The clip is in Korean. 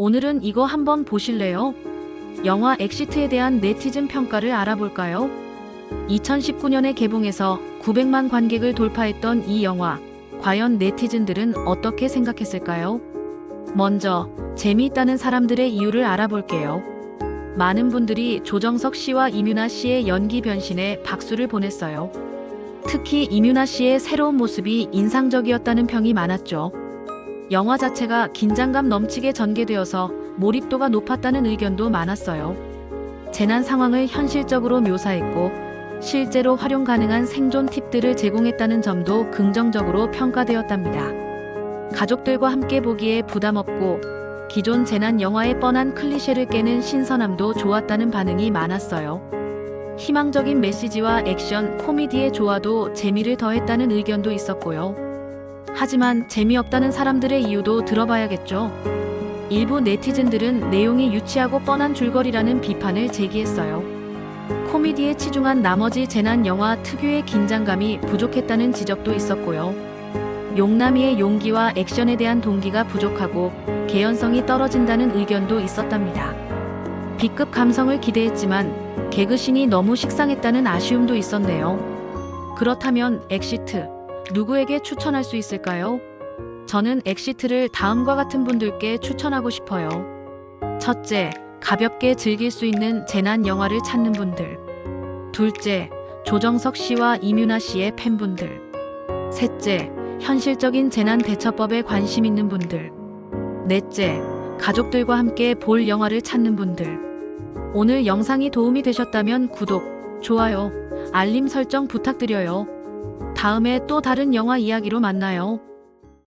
오늘은 이거 한번 보실래요? 영화 엑시트에 대한 네티즌 평가를 알아볼까요? 2019년에 개봉해서 900만 관객을 돌파했던 이 영화. 과연 네티즌들은 어떻게 생각했을까요? 먼저, 재미있다는 사람들의 이유를 알아볼게요. 많은 분들이 조정석 씨와 이뮤나 씨의 연기 변신에 박수를 보냈어요. 특히 이뮤나 씨의 새로운 모습이 인상적이었다는 평이 많았죠. 영화 자체가 긴장감 넘치게 전개되어서 몰입도가 높았다는 의견도 많았어요. 재난 상황을 현실적으로 묘사했고 실제로 활용 가능한 생존 팁들을 제공했다는 점도 긍정적으로 평가되었답니다. 가족들과 함께 보기에 부담 없고 기존 재난 영화의 뻔한 클리셰를 깨는 신선함도 좋았다는 반응이 많았어요. 희망적인 메시지와 액션, 코미디의 조화도 재미를 더했다는 의견도 있었고요. 하지만 재미없다는 사람들의 이유도 들어봐야겠죠. 일부 네티즌들은 내용이 유치하고 뻔한 줄거리라는 비판을 제기했어요. 코미디에 치중한 나머지 재난 영화 특유의 긴장감이 부족했다는 지적도 있었고요. 용남이의 용기와 액션에 대한 동기가 부족하고 개연성이 떨어진다는 의견도 있었답니다. B급 감성을 기대했지만 개그신이 너무 식상했다는 아쉬움도 있었네요. 그렇다면 엑시트 누구에게 추천할 수 있을까요? 저는 엑시트를 다음과 같은 분들께 추천하고 싶어요. 첫째, 가볍게 즐길 수 있는 재난 영화를 찾는 분들. 둘째, 조정석 씨와 이뮤나 씨의 팬분들. 셋째, 현실적인 재난 대처법에 관심 있는 분들. 넷째, 가족들과 함께 볼 영화를 찾는 분들. 오늘 영상이 도움이 되셨다면 구독, 좋아요, 알림 설정 부탁드려요. 다음에 또 다른 영화 이야기로 만나요.